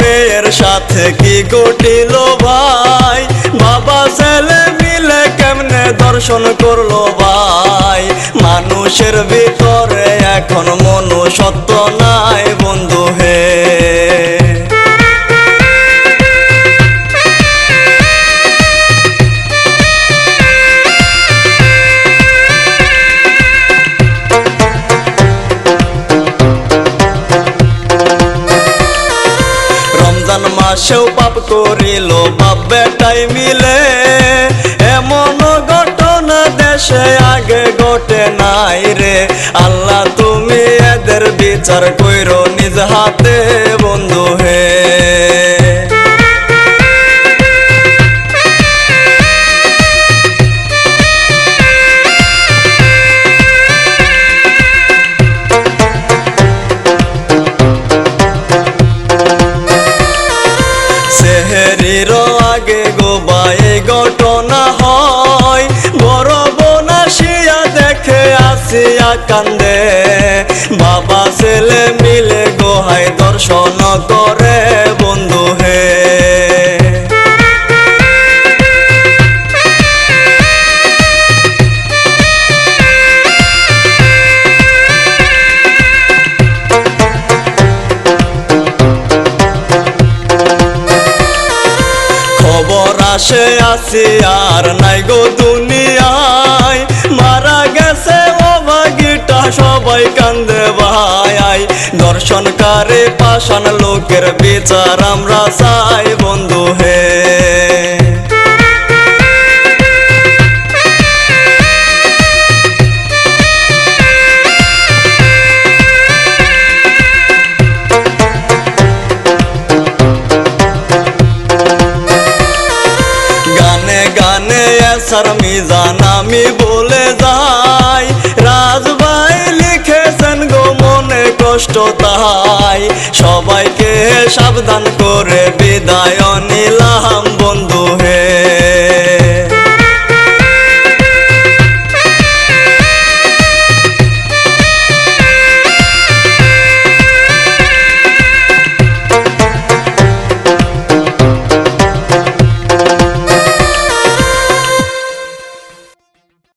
মেয়ের সাথে কি ঘটিল ভাই? বাবা, ছেলে মিলে কেমনে দর্শন করল ভাই? মানুষের ভিতরে এখন মনুষ্যত্ব নাই বন্ধু। রমজান মাসেও পাপ করিল বাপ বেটাই মিলে। এমন ঘটনা দেশে আগে ঘটে নাই রে। আল্লাহ, তুমি এদের বিচার কইর নিজ হাতে, বন্ধু হে। ঘটনা হয়। বড় বোনাসিয়া দেখে আসিয়া কান্দে। বাবা ছেলে মিলে গোহায় দর্শন করে। বন্ধু খবর আসে আর নাই গো দুনিয়ায়। মারা গেছে অভাগীটা সবাই কান্দে ভাই। দর্শনকারী পাশান লোকের বিচার আমরা চাই। এসার মিজান আমি বলে যাই। রাজভাই লিখেছেন গো মনে কষ্ট তাই সবাইকে সাবধান করে